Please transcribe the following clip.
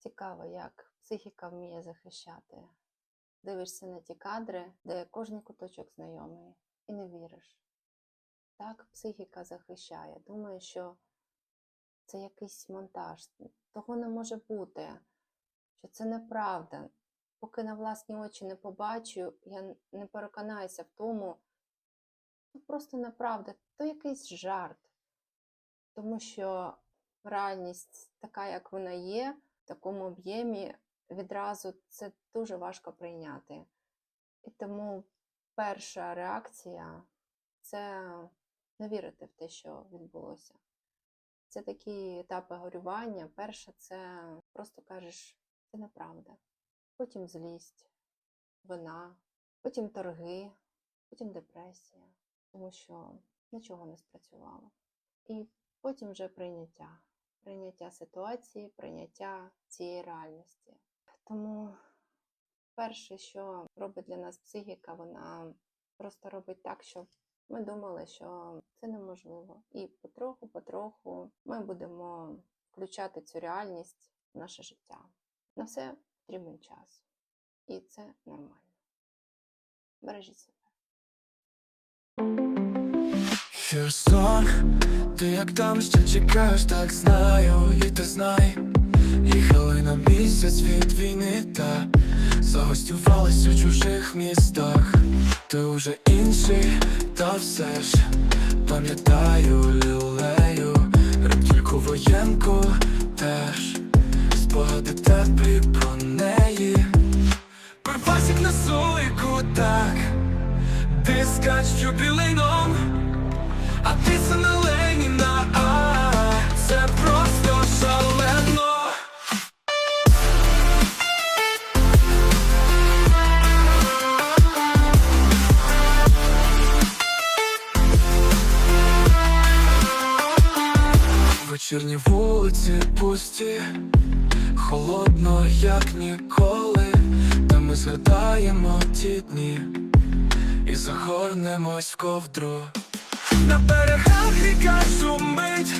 Цікаво, як психіка вміє захищати. Дивишся на ті кадри, де кожен куточок знайомий, і не віриш. Так психіка захищає. Думаю, що це якийсь монтаж. Того не може бути, що це неправда. Поки на власні очі не побачу, я не переконаюся в тому, ну просто неправда, то якийсь жарт. Тому що реальність така, як вона є, такому об'ємі, відразу це дуже важко прийняти. І тому перша реакція це не вірити в те, що відбулося. Це такі етапи горювання. Перше це просто кажеш, це неправда. Потім злість, вина, потім торги, потім депресія, тому що нічого не спрацювало. І потім вже прийняття. Прийняття ситуації, прийняття цієї реальності. Тому перше, що робить для нас психіка, вона просто робить так, щоб ми думали, що це неможливо. І потроху-потроху ми будемо включати цю реальність в наше життя. На все потрібен час. І це нормально. Бережіть себе. Ти як там ще чекаєш, так знаю, і ти знай. Їхали на місяць від війни, та загостювались у чужих містах. Ти уже інший, та все ж пам'ятаю люлею. Рептильку воєнку теж. Спогади теплі про неї. Припасік на сулику, так. Дискач юбілейном а Вечірні вулиці пусті, холодно, як ніколи, та ми згадаємо ті дні і загорнемось в ковдру. На берегах ріка шумить,